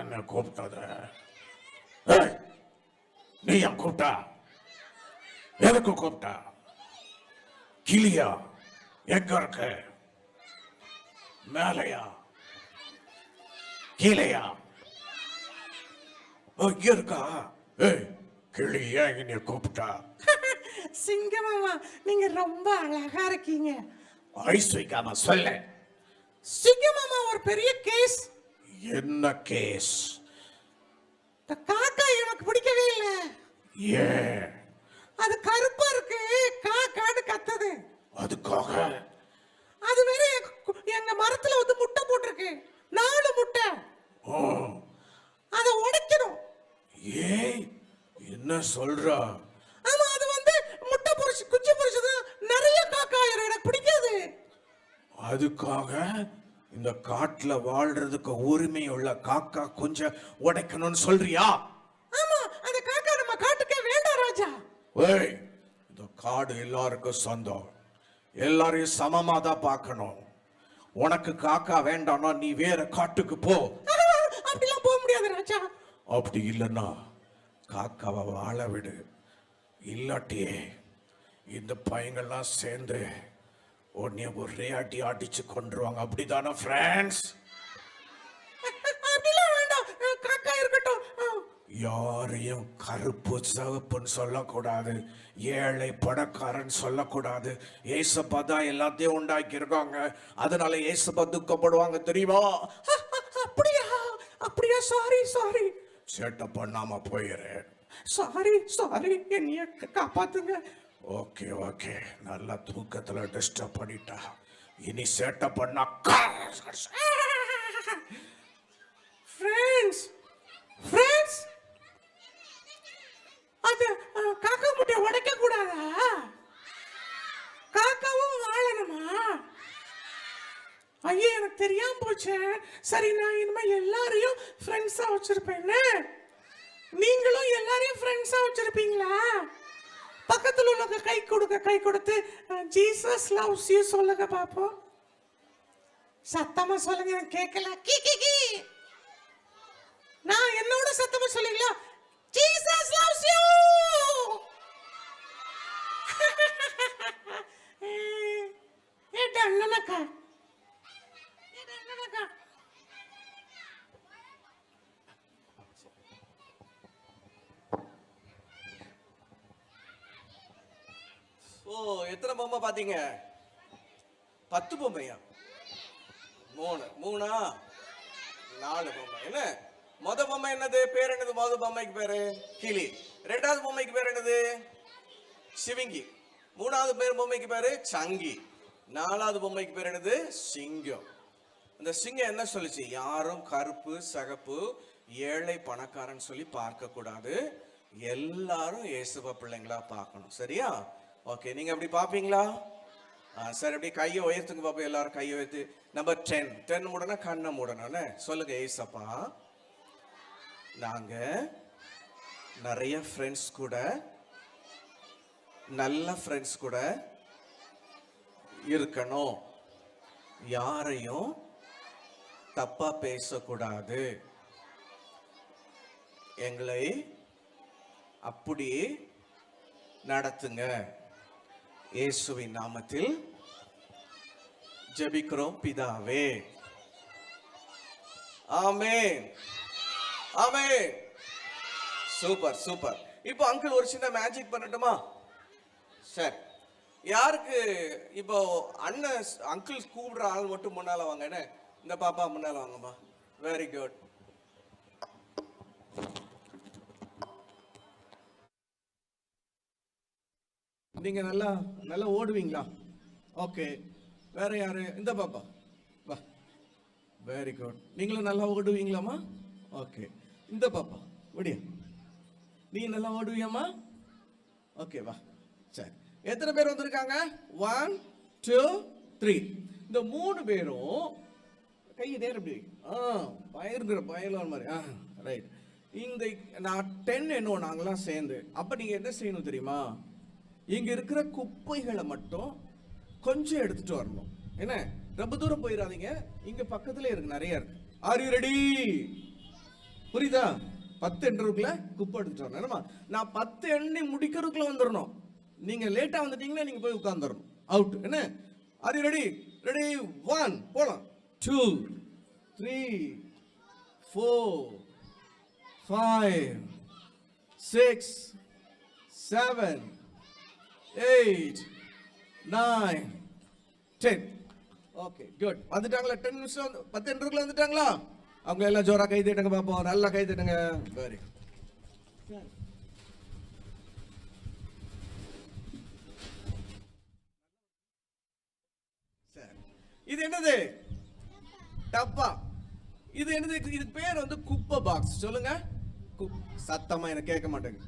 என்ன கூப்பிட்டது? நீ ஏன் கூப்பிட்டா? எதுக்கு கூப்பிட்டா? கிளியா? எங்க இருக்க? மேலையா? கீழையா? இங்க இருக்கா? ஏய் கிளி ஏன் என்னை கூப்பிட்டா? சிங்கமாமா நீங்க ரொம்ப அழகா இருக்கீங்க. ஐஸ் வைக்காம சொல்ல. சிங்கமாமா ஒரு பெரிய கேஸ் என்ன கேஸ் இந்த காக்கா எனக்கு பிடிக்கவே இல்லை. ஏன் அது கருப்பா இருக்கு. காக்காடு கத்துது. அதுக்காக? அது வேற எங்க- மரத்துல வந்து முட்டை போட்டிருக்கு. நாலு முட்டை. அதை உடைக்கணும். ஏய் என்ன சொல்றா ஆமா அது வந்து முட்டை பொரிச்சு குச்சி பொரிச்சது நிறைய காக்கா ஆயிரும் எனக்கு பிடிக்காது அதுக்காக இந்த காட்டுல வாழ்றதுக்கு உரிமை உள்ள காக்கா கொஞ்சம் உடைக்கணும்னு சொல்றியா? ஆமா அந்த காக்கா நம்ம காட்டுக்கே வேண்டாம் ராஜா. ஏய் இந்த காடு எல்லாருக்கும் சொந்தம். எல்லாரையும் சமமா தான் பார்க்கணும். உனக்கு காக்கா வேண்டாம்னா நீ வேற காட்டுக்கு போ. அப்படிலாம் போக முடியாது ராஜா. அப்படி இல்லைன்னா காக்காவை வாழ விடு. இல்லாட்டியே இந்த பையங்கள்லாம் சேர்ந்து உன்னைய ஒரே அடி அடிச்சு கொண்டுருவாங்க அப்படிதானே ஃப்ரெண்ட்ஸ் யாரையும் கருப்பு சிவப்புன்னு சொல்லக்கூடாது. ஏழை பணக்காரன் சொல்லக்கூடாது. ஏசப்பா தான் எல்லாத்தையும் உண்டாக்கி இருக்காங்க அதனால ஏசப்பா துக்கப்படுவாங்க தெரியுமா? அப்படியா? அப்படியா? சாரி சாரி சேட்டை பண்ணாம போயிரு. சாரி சாரி என்னைய காப்பாத்துங்க. Okay okay. நல்லா தூக்கத்தில் டிஸ்டர்ப் பண்ணிட்டா. இனி சேட்டை பண்ணா ஃப்ரெண்ட்ஸ் ஃப்ரெண்ட்ஸ் அது காக்கா முட்டை உடைக்க கூடாதா? காக்காவும் வாழணுமா? ஐயோ எனக்கு தெரியாம போச்சே. சரி நான் இனிமே எல்லாரையும் ஃப்ரெண்ட்ஸா வச்சிருப்பேன். நீங்களும் எல்லாரையும் ஃப்ரெண்ட்ஸா வச்சிருப்பீங்களா? பக்கத்தில் உள்ளவங்க கை கொடுக்க கை கொடுத்து ஜீசஸ் லவ்ஸ் யூ சொல்லுங்க பாப்போம். சத்தமா சொல்லுங்க எனக்கு கேட்கல கி கி கீ. நான் என்னோட சத்தமா சொல்லுங்களா ஜீசஸ் லவ்ஸ் யூ ஏ டன்னனக்கா ஓ எத்தனை பொம்மை பார்த்தீங்க? பத்து பொம்மையா? மூணு. மூணா? நாலு பொம்மை. என்ன? மொத பொம்மை என்னது? பேர் என்னது? மொத பொம்மைக்கு பேரு? கிளி. ரெண்டாவது பொம்மைக்கு பேர் என்னது? சிவிங்கி. மூணாவது பேர் பொம்மைக்கு பேரு? சங்கி. நாலாவது பொம்மைக்கு பேர் என்னது? சிங்கம். இந்த சிங்கம் என்ன சொல்லுச்சு? யாரும் கருப்பு சகப்பு ஏழை பணக்காரன் சொல்லி பார்க்க கூடாது எல்லாரும் இயேசுவ பிள்ளைங்களா பார்க்கணும். சரியா? ஓகே நீங்க அப்படி பாப்பீங்களா? சார் சரி அப்படி கையை உயர்த்துங்க பாப்பா எல்லாரும் கையை உயர்த்து. நம்பர் டென் டென் மூடனா கண்ணை மூடணும்னு சொல்லுங்க ஏசப்பா. நாங்க நிறைய ஃப்ரெண்ட்ஸ் கூட நல்ல ஃப்ரெண்ட்ஸ் கூட இருக்கணும். யாரையும் தப்பா பேசக்கூடாது. எங்களை அப்படி நடத்துங்க. இயேசுவின் நாமத்தில் ஜெபிக்கிறோம் பிதாவே. ஆமே ஆமே சூப்பர் சூப்பர். இப்போ அங்கிள் ஒரு சின்ன மேஜிக் பண்ணட்டுமா? சரி. யாருக்கு இப்போ அண்ணன் அங்கிள் கூப்பிடுற ஆள் மட்டும் முன்னால வாங்க என்ன? இந்த பாப்பா முன்னால வாங்கம்மா. வெரி குட் நீங்கள் நல்லா நல்லா ஓடுவீங்களா? ஓகே வேற யாரு? இந்த பாப்பா. வா. வெரி குட் நீங்களும் நல்லா ஓடுவீங்களாம்மா? ஓகே இந்த பாப்பா. விடியா. நீ நல்லா ஓடுவியாம்மா? ஓகே வா. சரி. எத்தனை பேர் வந்திருக்காங்க? ஒன் டூ த்ரீ இந்த மூணு பேரும் கை நேரம் இப்படி ஆ பயந்துற பயலாம் மாதிரி. ஆ ரைட் இந்த நான் டென் என்னோ நாங்களாம் சேர்ந்து. அப்போ நீங்கள் என்ன செய்யணும் தெரியுமா? இங்கே இருக்கிற குப்பைகளை மட்டும் கொஞ்சம் எடுத்துட்டு வரணும். என்ன? ரொம்ப தூரம் போயிடாதீங்க இங்க பக்கத்துல இருக்கு நிறைய இருக்கு. ஆர் யூ ரெடி புரியுதா? பத்து எண்ணுக்குள்ள குப்பை எடுத்துட்டு வரணும். என்னமா நான் பத்து எண்ணி முடிக்கிறதுக்குள்ள வந்துடணும் நீங்க லேட்டா வந்துட்டீங்கன்னா நீங்க போய் உட்காந்துடணும் அவுட் என்ன? Are you ready ready one போலாம். Two three four five six seven eight nine ten okay good வந்துட்டாங்களா? டென் நிமிஷம் வந்து பத்து நிமிஷத்துக்குள்ள வந்துட்டாங்களா? அவங்க எல்லாம் ஜோரா கை தட்டுங்க பார்ப்போம் நல்லா கை தட்டுங்க. வெரி சரி. இது என்னது? டப்பா. இது என்னது? இது பேர் வந்து குப்பை பாக்ஸ் சொல்லுங்க. குப்- சத்தமா எனக்கு கேட்க மாட்டேங்குது.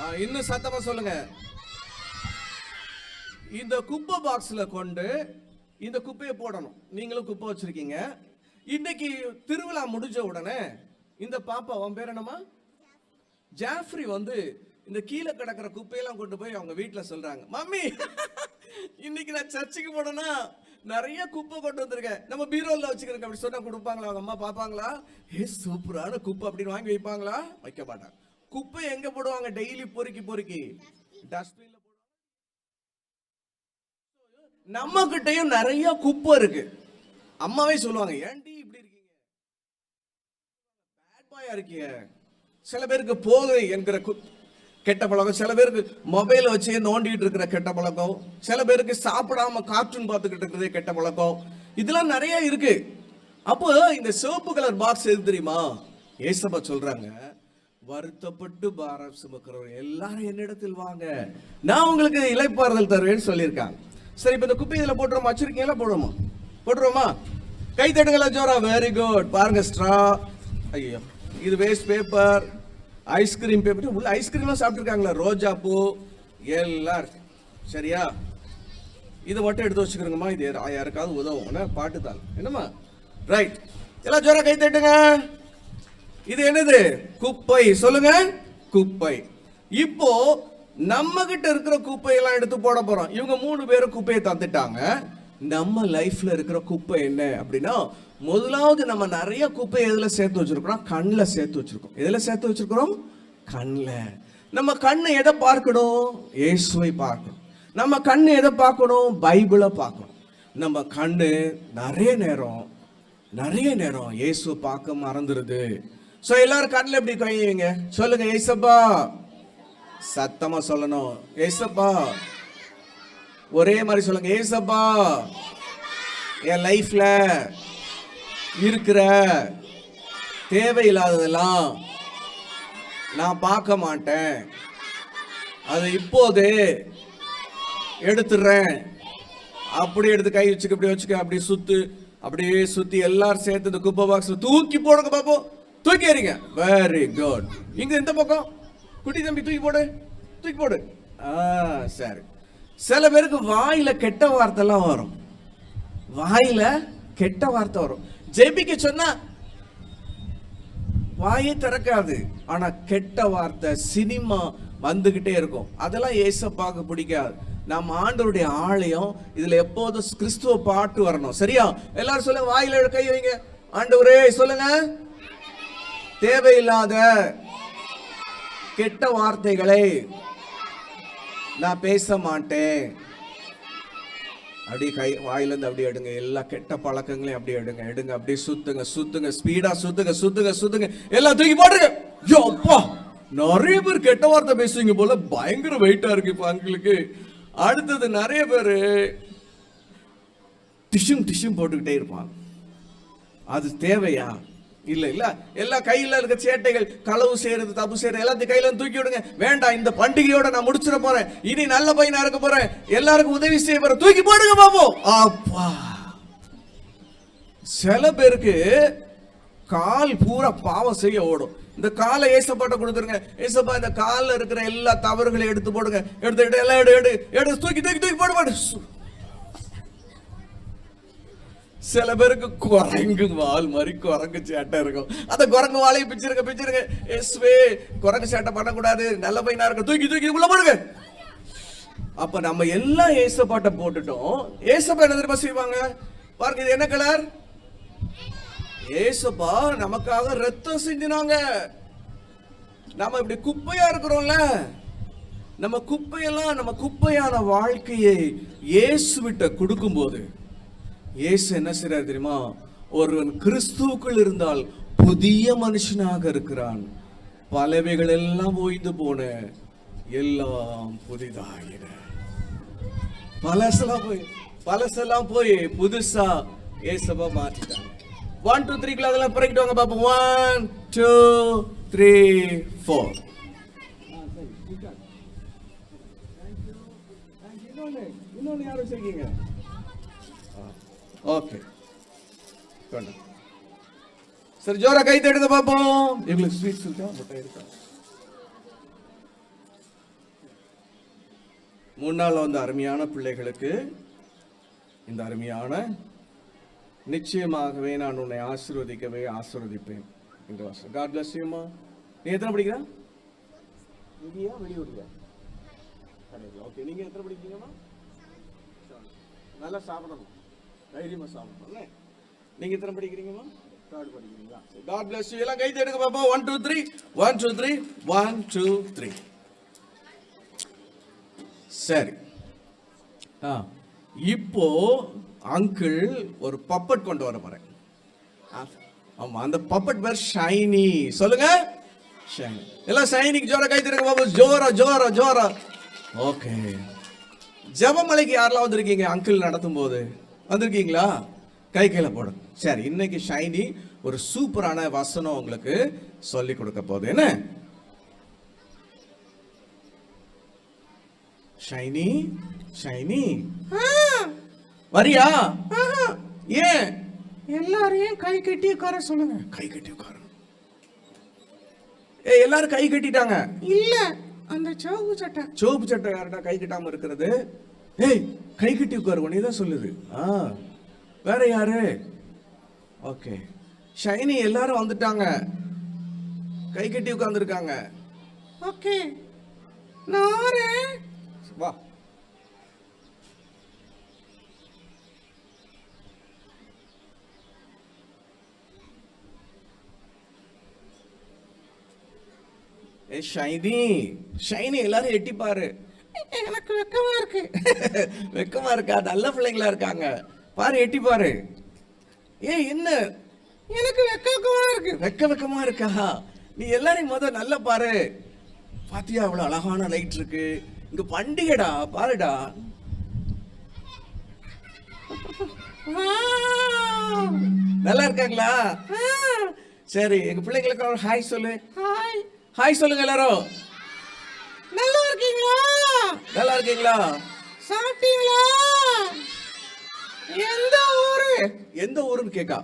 ஆ, இன்னும் சத்தமா சொல்லுங்க. இந்த குப்பை பாக்ஸில் கொண்டு இந்த குப்பையை போடணும். நீங்களும் குப்பை வச்சுருக்கீங்க. இன்னைக்கு திருவிழா முடிஞ்ச உடனே இந்த பாப்பா உன் பேர் என்னம்மா? ஜாஃப்ரி வந்து இந்த கீழே கிடக்கிற குப்பையெல்லாம் கொண்டு போய் அவங்க வீட்டில் சொல்கிறாங்க மம்மி இன்னைக்கு நான் சர்ச்சுக்கு போனேன்னா நிறைய குப்பை கொண்டு வந்திருக்கேன். நம்ம பீரோல வச்சுக்கிறேன் அப்படி சொன்னா கொடுப்பாங்களா? அவங்க அம்மா பார்ப்பாங்களா ஏ சூப்பரான குப்பை. அப்படின்னு வாங்கி வைப்பாங்களா? வைக்க மாட்டாங்க. குப்பை எங்க போடுவாங்க? டெய்லி பொறுக்கி பொறுக்கி. டஸ்ட்பின் நம்ம கிட்டயும் நிறைய குப்பை இருக்கு. அம்மாவே சொல்லுவாங்க ஏன்டி இப்படி இருக்கீங்க? பேட் பாயா இருக்கீங்க சில பேருக்கு போதை என்கிற கு- கெட்ட பழக்கம். சில பேருக்கு மொபைல் வச்சு நோண்டிட்டு இருக்கிற கெட்ட பழக்கம். சில பேருக்கு சாப்பிடாம கார்ட்டூன் பார்த்துக்கிட்டு இருக்கிறதே கெட்ட பழக்கம். இதெல்லாம் நிறைய இருக்கு. அப்போ இந்த சிவப்பு கலர் பாக்ஸ் எது தெரியுமா? ஏசப்பா சொல்றாங்க வருத்தப்பட்டு பாரம் சுமக்கிறவர் எல்லாரும் என்னிடத்தில் வாங்க. நான் உங்களுக்கு இலைப்பாறுதல் தருவேன்னு சொல்லியிருக்காங்க. சரி இப்ப இந்த குப்பை இதுல போட்டுருமா வச்சிருக்கீங்களா போடுவோமா? போட்டுருவோமா? கை தட்டுங்களா ஜோரா. வெரி குட் பாருங்க ஸ்ட்ரா ஐயோ இது வேஸ்ட் பேப்பர் ஐஸ்கிரீம் பேப்பர் உள்ள ஐஸ்கிரீம்லாம் சாப்பிட்டுருக்காங்களா ரோஜா பூ எல்லாம் இருக்கு. சரியா? இதை மட்டும் எடுத்து வச்சுக்கிறோங்கம்மா. இது யாருக்காவது உதவும் என்ன பாட்டு தான் என்னம்மா? ரைட் எல்லாம் ஜோரா கை தட்டுங்க. இது என்னது? குப்பை. சொல்லுங்க. குப்பை. இப்போ நம்ம கிட்ட இருக்கிற குப்பையெல்லாம் எடுத்து போட போறோம். இவங்க மூணு பேரும் குப்பையை தந்துட்டாங்க. நம்ம லைஃப்ல இருக்கிற குப்பை என்ன அப்படின்னா முதலாவது நம்ம நிறைய குப்பை எதுல சேர்த்து வச்சிருக்கிறோம்? கண்ணில் சேர்த்து வச்சிருக்கோம். எதுல சேர்த்து வச்சிருக்கிறோம்? கண்ணில். நம்ம கண்ணு எதை பார்க்கணும்? இயேசுவை பார்க்கணும். நம்ம கண்ணு எதை பார்க்கணும்? பைபிளை பார்க்கணும். நம்ம கண்ணு நிறைய நேரம் நிறைய நேரம் இயேசு பார்க்க மறந்துடுது ஸோ எல்லாரும் கண்ணில் எப்படி கையுங்க சொல்லுங்க ஏசப்பா. சத்தமா சொல்லணும். ஏசப்பா. ஒரே மாதிரி சொல்லுங்க. ஏசப்பா. என் லைஃப்ல இருக்கிற தேவையில்லாததெல்லாம் நான் பார்க்க மாட்டேன். அதை இப்போது எடுத்துடுறேன். அப்படி எடுத்து கை வச்சுக்க இப்படி வச்சுக்க அப்படி சுத்து அப்படியே சுத்தி எல்லாரும் சேர்த்து இந்த குப்பை பாக்ஸ் தூக்கி போடுங்க பாப்போம். தூக்கி எறிங்க. வெரி குட் இங்க இந்த பக்கம். குட்டி தம்பி தூக்கி போடு தூக்கி போடு. ஆ சரி. சில பேருக்கு வாயில கெட்ட வார்த்தைலாம் வரும். வாயில கெட்ட வார்த்தை வரும். ஜெபிக்க சொன்னா வாயே திறக்காது. ஆனா கெட்ட வார்த்தை சினிமா வந்துகிட்டே இருக்கும். அதெல்லாம் ஏசப்பாக்கு பிடிக்காது. நம்ம ஆண்டவருடைய ஆலயம் இதுல எப்போதும் கிறிஸ்துவ பாட்டு வரணும். சரியா? எல்லாரும் சொல்லுங்க வாயில கை வைங்க. ஆண்டவரே சொல்லுங்க. தேவையில்லாத கெட்ட வார்த்தைகளை நான் பேச மாட்டேன். அப்படி கை வாயிலிருந்து அப்படியே எடுங்க. எல்லா கெட்ட பழக்கங்களையும் அப்படியே எடுங்க. எடுங்க அப்படியே சுத்துங்க சுத்துங்க. ஸ்பீடா சுத்துங்க சுத்துங்க சுத்துங்க. எல்லாம் தூக்கி போடுங்க ஐயோ அப்பா! நிறைய பேர் கெட்ட வார்த்தை பேசுவீங்க போல பயங்கர வெயிட்டா இருக்கு இப்ப அங்களுக்கு. அடுத்தது நிறைய பேர் டிஷும் டிஷும் போட்டுக்கிட்டே இருப்பான் அது தேவையா? இல்லை இல்லை. எல்லா கையில் இருக்க சேட்டைகள் களவு செய்யறது தப்பு செய்யறது எல்லாத்தையும் கையில தூக்கி விடுங்க. வேண்டாம் இந்த பண்டிகையோட நான் முடிச்சிட போறேன். இனி நல்ல பையனா இருக்க போறேன். எல்லாருக்கும் உதவி செய்ய போறேன். தூக்கி போடுங்க பாப்போம் அப்பா. சில பேருக்கு கால் பூரா பாவம் செய்ய ஓடும். இந்த காலை ஏசப்பாட்ட கொடுத்துருங்க. ஏசப்பா இந்த காலில் இருக்கிற எல்லா தவறுகளையும் எடுத்து போடுங்க. எடுத்து எடு எல்லாம் எடு எடு. எடு தூக்கி தூக்கி தூக்கி போடு சு. சில பேருக்கு குரங்கு வால் மாதிரி குரங்கு சேட்டை இருக்கும். அந்த குரங்கு வாழையை பிச்சிருங்க பிச்சிருங்க. எஸ்வே குரங்கு சேட்டை பண்ணக்கூடாது. நல்ல பையனா இருக்க தூக்கி தூக்கி உள்ள போடுங்க. அப்ப நம்ம எல்லாம் ஏசப்பாட்டை போட்டுட்டோம். ஏசப்பா என்ன தெரியுமா செய்வாங்க? பாருங்க இது என்ன கலர்? ஏசப்பா நமக்காக ரத்தம் செஞ்சினாங்க நம்ம இப்படி குப்பையா இருக்கிறோம்ல. நம்ம குப்பையெல்லாம் நம்ம குப்பையான வாழ்க்கையை இயேசுவிட்ட கொடுக்கும்போது இயேசு என்ன செய்றாரு தெரியுமா? ஒருவன் கிறிஸ்துவுக்குள் இருந்தால் புதிய மனுஷனாக இருக்கிறான். பலவைகள் எல்லாம் ஓய்ந்து போன எல்லாம் புதிதாயின. பழசெல்லாம் போய் பழசெல்லாம் போய் புதுசா ஏசப்பா மாற்றிட்டாங்க ஒன் டூ த்ரீக்குள்ள அதெல்லாம் பிறக்கிட்டு வாங்க பாப்போம். ஒன் டூ த்ரீ ஃபோர் இன்னொன்னு யார் வச்சிருக்கீங்க? ஓகே கொண்டு சரி ஜோரா கை தட்டுங்க பாப்போம் இவங்களுக்கு ஸ்வீட்ஸ் இருக்கா முட்டை இருக்கா முன்னால் வந்த அருமையான பிள்ளைகளுக்கு இந்த அருமையான நிச்சயமாகவே நான் உன்னை ஆசீர்வதிக்கவே ஆசீர்வதிப்பேன் இந்த வருஷம் காட் பிளஸ் யூமா நீ எத்தனை படிக்கிற இங்கேயா வெளியூர்லையா ஓகே நீங்க எத்தனை படிக்கிறீங்கம்மா நல்லா சாப்பிடணும் தைரியமா சாப்பிடணும்? நீங்க எத்தனை படிக்கிறீங்கம்மா தேர்ட் படிக்கிறீங்களா? காட் பிளஸ் யூ எல்லாம் கை தட்டுங்க பாப்பா. One two three one two three one two three சரி. ஆ. இப்போ அங்கிள் ஒரு பப்பட் கொண்டு வர போறேன். ஆ, ஆமா அந்த பப்பட் பேர் ஷைனி. சொல்லுங்க. ஷைனி. எல்லாம் ஷைனிக்கு ஜோரா கை தருங்க பாபு ஜோரா ஜோரா ஜோரா. ஓகே. ஜெபமலைக்கு யாரெல்லாம் வந்திருக்கீங்க அங்கிள் நடத்தும் போது வந்திருக்கீங்களா? கை கையில போடும் சரி இன்னைக்கு ஷைனி ஒரு சூப்பரான வசனம் உங்களுக்கு சொல்லி கொடுக்க போகுது. என்ன? Shiny Shiny. வரியா. ஏன்? எல்லாரையும் கை கட்டி உட்கார சொல்லுங்க. கை கட்டி உட்காரணும் ஏய் எல்லாரும் கை கட்டிட்டாங்க. இல்ல அந்த சவுகு சட்டை. சோப்பு சட்டை யார்டா கை கட்டாம இருக்கிறது? ஏய் கை கட்டி உட்காரு நீ தான் சொல்லுது. ஆ வேற யாரு? ஓகே. ஷைனி எல்லாரும் வந்துட்டாங்க. கை கட்டி உட்கார்ந்துருக்காங்க. ஓகே. நாரு வா. ஏ ஷைனி. ஷைனி எல்லாரும் எட்டி பாரு எனக்கு வெக்கமா இருக்கு. வெக்கமா இருக்கா? நல்ல பிள்ளைங்களா இருக்காங்க. பாரு எட்டி பாரு. ஏய் என்ன? எனக்கு வெக்கமா இருக்கு. வெக்க வெக்கமா இருக்கா? நீ எல்லாரையும் முத நல்லா பாரு. பாத்தியா அவ்வளவு அழகான லைட் இருக்கு. இங்க பண்டிகைடா பாருடா. நல்லா இருக்காங்களா? சரி எங்க பிள்ளைங்களுக்கு ஒரு ஹாய் சொல்லு. ஹாய் ஹாய் சொல்லுங்க எல்லாரும். நல்லா இருக்கீங்களா? நல்லா இருக்கீங்களா? சாப்பிட்டீங்களா? எந்த ஊரு? எந்த ஊருன்னு கேக்கா.